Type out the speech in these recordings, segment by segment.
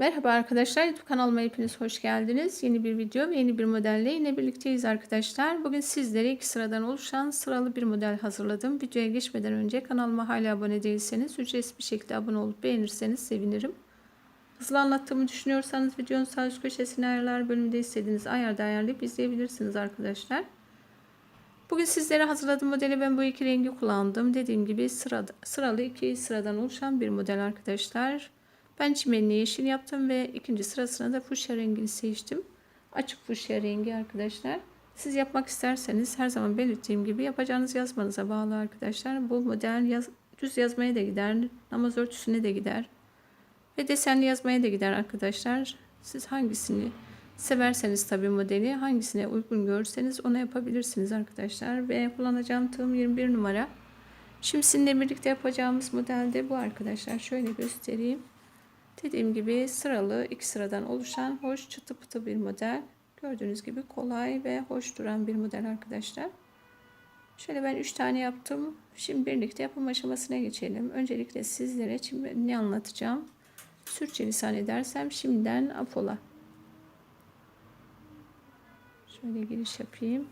Merhaba arkadaşlar YouTube kanalıma hepiniz hoş geldiniz. Yeni bir video ve yeni bir modelle yine birlikteyiz arkadaşlar. Bugün sizlere iki sıradan oluşan sıralı bir model hazırladım. Videoya geçmeden önce kanalıma hala abone değilseniz ücretsiz bir şekilde abone olup beğenirseniz sevinirim. Hızlı anlattığımı düşünüyorsanız videonun sağ üst köşesine ayarlar bölümünde istediğiniz ayarda ayarlayıp izleyebilirsiniz arkadaşlar. Bugün sizlere hazırladığım modeli ben bu iki rengi kullandım. Dediğim gibi sırada, sıralı iki sıradan oluşan bir model arkadaşlar. Ben çimenli yeşil yaptım ve ikinci sırasına da fuşya rengini seçtim. Açık fuşya rengi arkadaşlar. Siz yapmak isterseniz her zaman belirttiğim gibi yapacağınız yazmanıza bağlı arkadaşlar. Bu model yaz, düz yazmaya da gider, namaz örtüsüne de gider ve desenli yazmaya da gider arkadaşlar. Siz hangisini severseniz tabi modeli hangisine uygun görürseniz onu yapabilirsiniz arkadaşlar. Ve kullanacağım tığım 21 numara. Şimdi sizinle birlikte yapacağımız model de bu arkadaşlar. Şöyle göstereyim. Dediğim gibi sıralı iki sıradan oluşan hoş çıtı pıtı bir model. Gördüğünüz gibi kolay ve hoş duran bir model arkadaşlar. Şöyle ben 3 tane yaptım. Şimdi birlikte yapım aşamasına geçelim. Öncelikle sizlere şimdi ne anlatacağım? Sürçülisan edersem şimdiden afola. Şöyle giriş yapayım.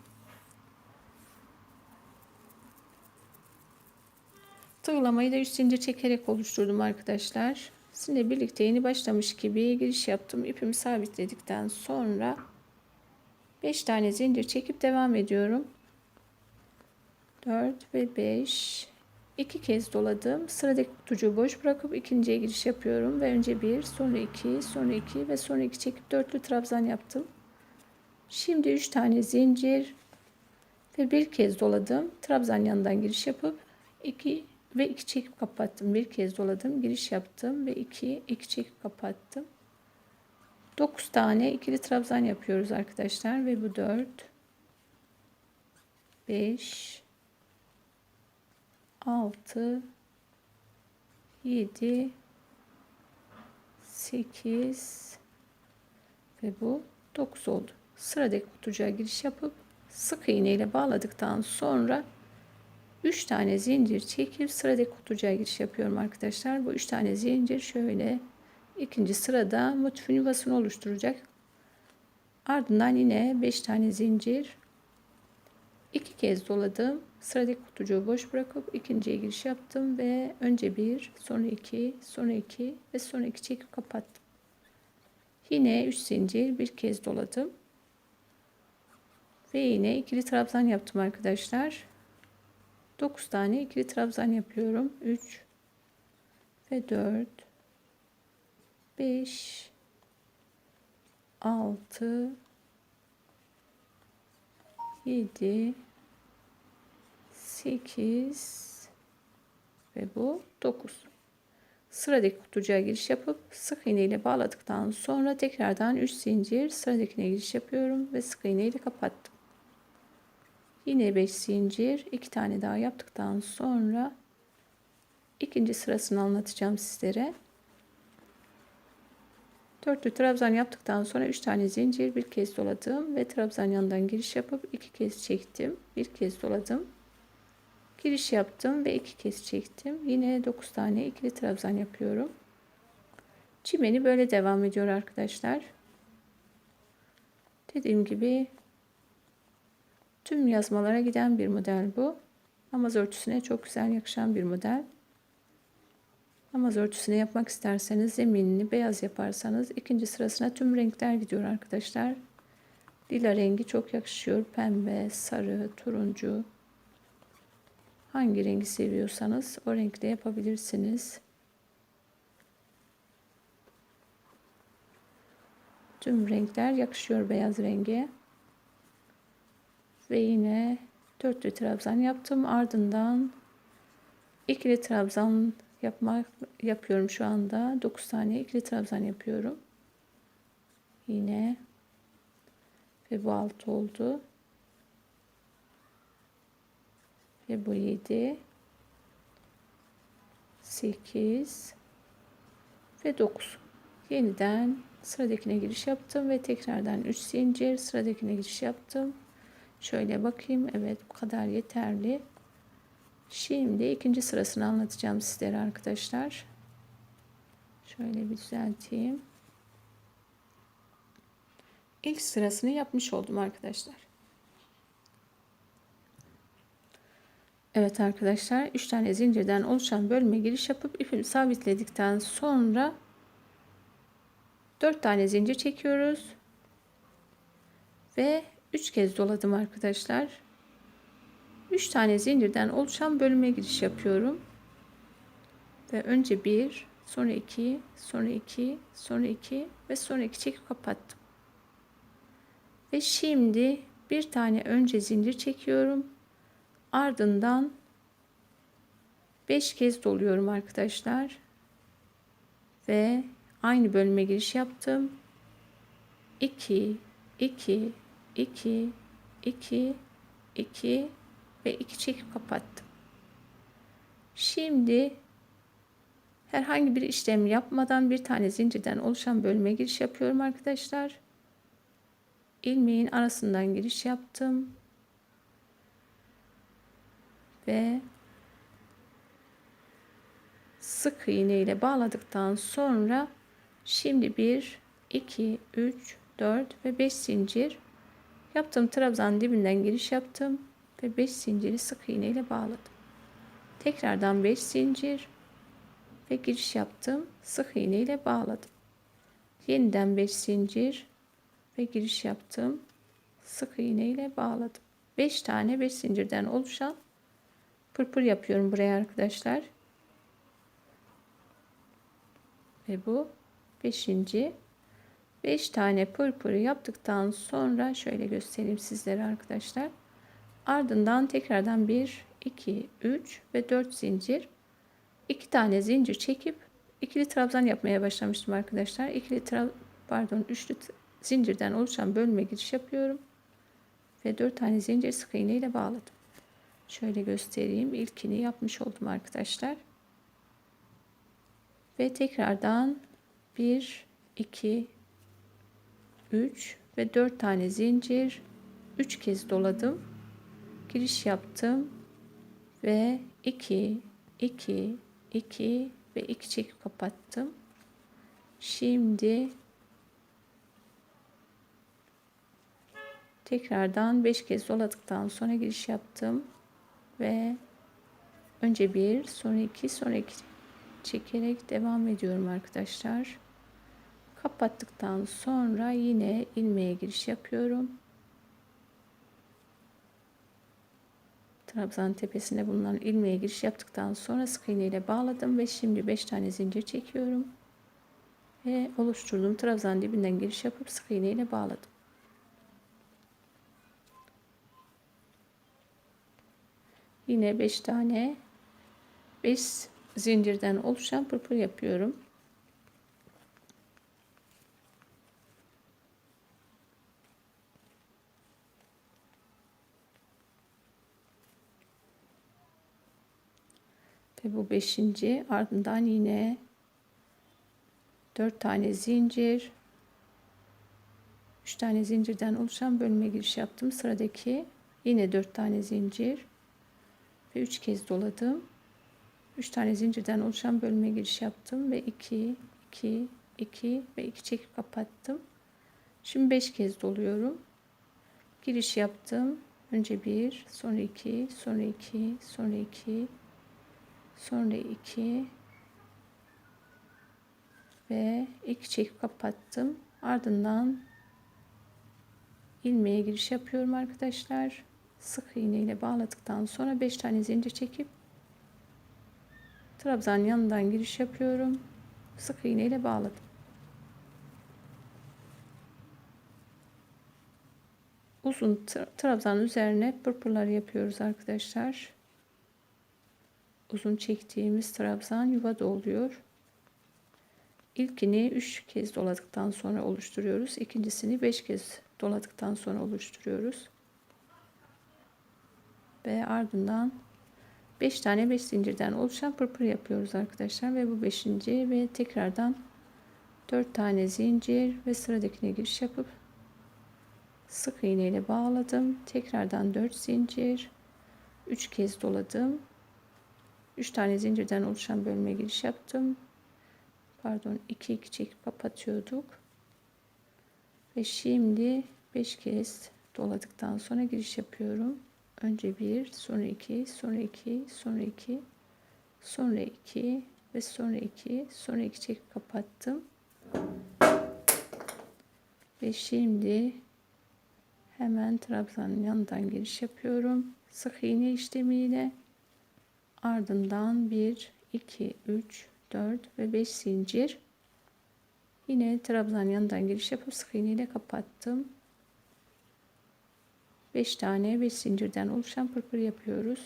Tığlamayı da 3 zincir çekerek oluşturdum arkadaşlar. Sizinle birlikte yeni başlamış gibi giriş yaptım. İpimi sabitledikten sonra 5 tane zincir çekip devam ediyorum. 4 ve 5 2 kez doladım. Sıradaki kutucuğu boş bırakıp ikinciye giriş yapıyorum ve önce 1, sonra 2, sonra 2 ve sonra 2 çekip dörtlü trabzan yaptım. Şimdi 3 tane zincir ve bir kez doladım. Trabzan yanından giriş yapıp 2 ve 2 çekip kapattım. Bir kez doladım, giriş yaptım ve 2 2 çekip kapattım. 9 tane ikili trabzan yapıyoruz arkadaşlar ve bu 4 5 6 7 8 ve bu 9 oldu. Sıradaki kutucuğa giriş yapıp sık iğne ile bağladıktan sonra 3 tane zincir çekip sıradaki kutucuğa giriş yapıyorum arkadaşlar. Bu 3 tane zincir şöyle ikinci sırada motifin yuvasını oluşturacak. Ardından yine 5 tane zincir 2 kez doladım. Sıradaki kutucuğu boş bırakıp ikinciye giriş yaptım ve önce 1, sonra 2, sonra 2 ve sonra 2 çekip kapattım. Yine 3 zincir bir kez doladım. Ve yine ikili trabzan yaptım arkadaşlar. 9 tane ikili trabzan yapıyorum. 3 ve 4 5 6 7 8 ve bu 9. Sıradaki kutucuğa giriş yapıp sık iğne ile bağladıktan sonra tekrardan 3 zincir sıradakine giriş yapıyorum ve sık iğne ile kapattım. Yine 5 zincir, 2 tane daha yaptıktan sonra ikinci sırasını anlatacağım sizlere. Dörtlü trabzan yaptıktan sonra 3 tane zincir bir kez doladım ve trabzan yanından giriş yapıp 2 kez çektim. Bir kez doladım. Giriş yaptım ve 2 kez çektim. Yine 9 tane ikili trabzan yapıyorum. Çimeni böyle devam ediyor arkadaşlar. Dediğim gibi Tüm yazmalara giden bir model bu. Namaz örtüsüne çok güzel yakışan bir model. Namaz örtüsüne yapmak isterseniz zeminini beyaz yaparsanız ikinci sırasına tüm renkler gidiyor arkadaşlar. Lila rengi çok yakışıyor. Pembe, sarı, turuncu. Hangi rengi seviyorsanız o renkte yapabilirsiniz. Tüm renkler yakışıyor beyaz renge ve yine dörtlü trabzan yaptım. Ardından ikili trabzan yapmak yapıyorum şu anda. 9 tane ikili trabzan yapıyorum. Yine ve bu alt oldu. Ve bu 7 8 ve 9. Yeniden sıradakine giriş yaptım ve tekrardan 3 zincir sıradakine giriş yaptım. Şöyle bakayım. Evet bu kadar yeterli. Şimdi ikinci sırasını anlatacağım sizlere arkadaşlar. Şöyle bir düzelteyim. ilk sırasını yapmış oldum arkadaşlar. Evet arkadaşlar 3 tane zincirden oluşan bölüme giriş yapıp ipimi sabitledikten sonra 4 tane zincir çekiyoruz ve 3 kez doladım arkadaşlar. 3 tane zincirden oluşan bölüme giriş yapıyorum. Ve önce 1 sonra 2 sonra 2 sonra 2 ve sonra 2 çekip kapattım. Ve şimdi bir tane önce zincir çekiyorum. Ardından 5 kez doluyorum arkadaşlar. Ve aynı bölüme giriş yaptım. 2 2 2 2 2 ve 2 çekip kapattım. Şimdi herhangi bir işlem yapmadan bir tane zincirden oluşan bölüme giriş yapıyorum arkadaşlar. İlmeğin arasından giriş yaptım. Ve sık iğne ile bağladıktan sonra şimdi 1 2 3 4 ve 5 zincir yaptığım trabzan dibinden giriş yaptım ve 5 zinciri sık iğne ile bağladım. Tekrardan 5 zincir ve giriş yaptım sık iğne ile bağladım. Yeniden 5 zincir ve giriş yaptım sık iğne ile bağladım. 5 tane 5 zincirden oluşan pırpır yapıyorum buraya arkadaşlar. Ve bu 5. 5 tane pırpırı yaptıktan sonra şöyle göstereyim sizlere arkadaşlar. Ardından tekrardan 1, 2, 3 ve 4 zincir. 2 tane zincir çekip ikili trabzan yapmaya başlamıştım arkadaşlar. İkili tra pardon üçlü zincirden oluşan bölme giriş yapıyorum. Ve 4 tane zincir sık iğne ile bağladım. Şöyle göstereyim. İlkini yapmış oldum arkadaşlar. Ve tekrardan 1, 2, 3 ve 4 tane zincir 3 kez doladım. Giriş yaptım ve 2, 2, 2 ve 2 çekip kapattım. Şimdi tekrardan 5 kez doladıktan sonra giriş yaptım ve önce 1 sonra 2 sonra 2 çekerek devam ediyorum arkadaşlar. Kapattıktan sonra yine ilmeğe giriş yapıyorum. Trabzan tepesine bulunan ilmeğe giriş yaptıktan sonra sık iğne ile bağladım ve şimdi 5 tane zincir çekiyorum. Ve oluşturduğum trabzan dibinden giriş yapıp sık iğne ile bağladım. Yine 5 tane 5 zincirden oluşan pırpır yapıyorum. Ve bu beşinci ardından yine dört tane zincir üç tane zincirden oluşan bölüme giriş yaptım. Sıradaki yine dört tane zincir ve üç kez doladım. 3 tane zincirden oluşan bölüme giriş yaptım ve 2 2 2 ve 2 çekip kapattım. Şimdi 5 kez doluyorum. Giriş yaptım. Önce 1, sonra 2, sonra 2, sonra 2, sonra 2 ve 2 çekip kapattım. Ardından ilmeğe giriş yapıyorum arkadaşlar. Sık iğne ile bağladıktan sonra 5 tane zincir çekip Trabzan yanından giriş yapıyorum. Sık iğne ile bağladım. Uzun trabzan üzerine pırpırlar yapıyoruz arkadaşlar. Uzun çektiğimiz trabzan yuva oluyor. İlkini 3 kez doladıktan sonra oluşturuyoruz. İkincisini 5 kez doladıktan sonra oluşturuyoruz. Ve ardından 5 tane 5 zincirden oluşan pırpır yapıyoruz arkadaşlar ve bu 5. ve tekrardan 4 tane zincir ve sıradakine giriş yapıp sık iğne ile bağladım. Tekrardan 4 zincir 3 kez doladım. 3 tane zincirden oluşan bölüme giriş yaptım. Pardon 2 2 çekip kapatıyorduk. Ve şimdi 5 kez doladıktan sonra giriş yapıyorum. Önce 1, sonra 2, sonra 2, sonra 2, sonra 2 ve sonra 2, sonra 2 çekip kapattım. Ve şimdi hemen trabzanın yanından giriş yapıyorum. Sık iğne işlemiyle ardından 1, 2, 3, 4 ve 5 zincir. Yine trabzan yanından giriş yapıp sık iğne ile kapattım. 5 tane 5 zincirden oluşan pırpır yapıyoruz.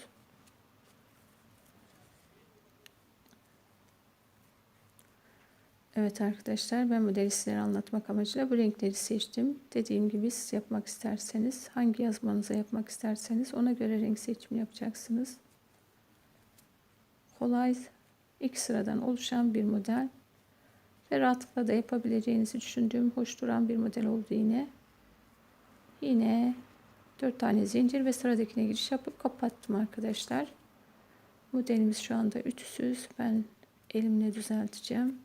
Evet arkadaşlar ben modeli sizlere anlatmak amacıyla bu renkleri seçtim. Dediğim gibi siz yapmak isterseniz hangi yazmanıza yapmak isterseniz ona göre renk seçimi yapacaksınız. Kolay ilk sıradan oluşan bir model ve rahatlıkla da yapabileceğinizi düşündüğüm hoş duran bir model oldu yine. Yine 4 tane zincir ve sıradakine giriş yapıp kapattım arkadaşlar. Modelimiz şu anda ütüsüz. Ben elimle düzelteceğim.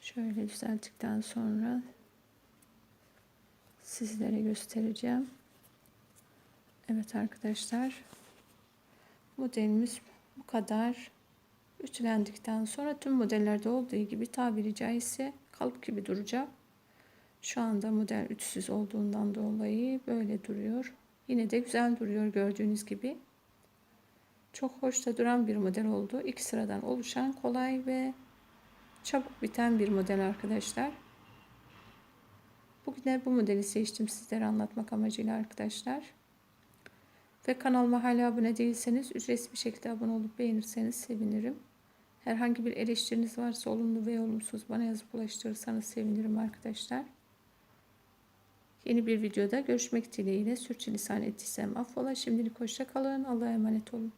Şöyle düzelttikten sonra sizlere göstereceğim. Evet arkadaşlar. Modelimiz bu kadar. Ütülendikten sonra tüm modellerde olduğu gibi tabiri caizse kalıp gibi duracak. Şu anda model ütüsüz olduğundan dolayı böyle duruyor. Yine de güzel duruyor gördüğünüz gibi. Çok hoş da duran bir model oldu. İki sıradan oluşan kolay ve çabuk biten bir model arkadaşlar. Bugün de bu modeli seçtim sizlere anlatmak amacıyla arkadaşlar. Ve kanalıma hala abone değilseniz ücretsiz bir şekilde abone olup beğenirseniz sevinirim. Herhangi bir eleştiriniz varsa olumlu ve olumsuz bana yazıp ulaştırırsanız sevinirim arkadaşlar. Yeni bir videoda görüşmek dileğiyle sürçülisan ettiysem affola. Şimdilik hoşça kalın. Allah'a emanet olun.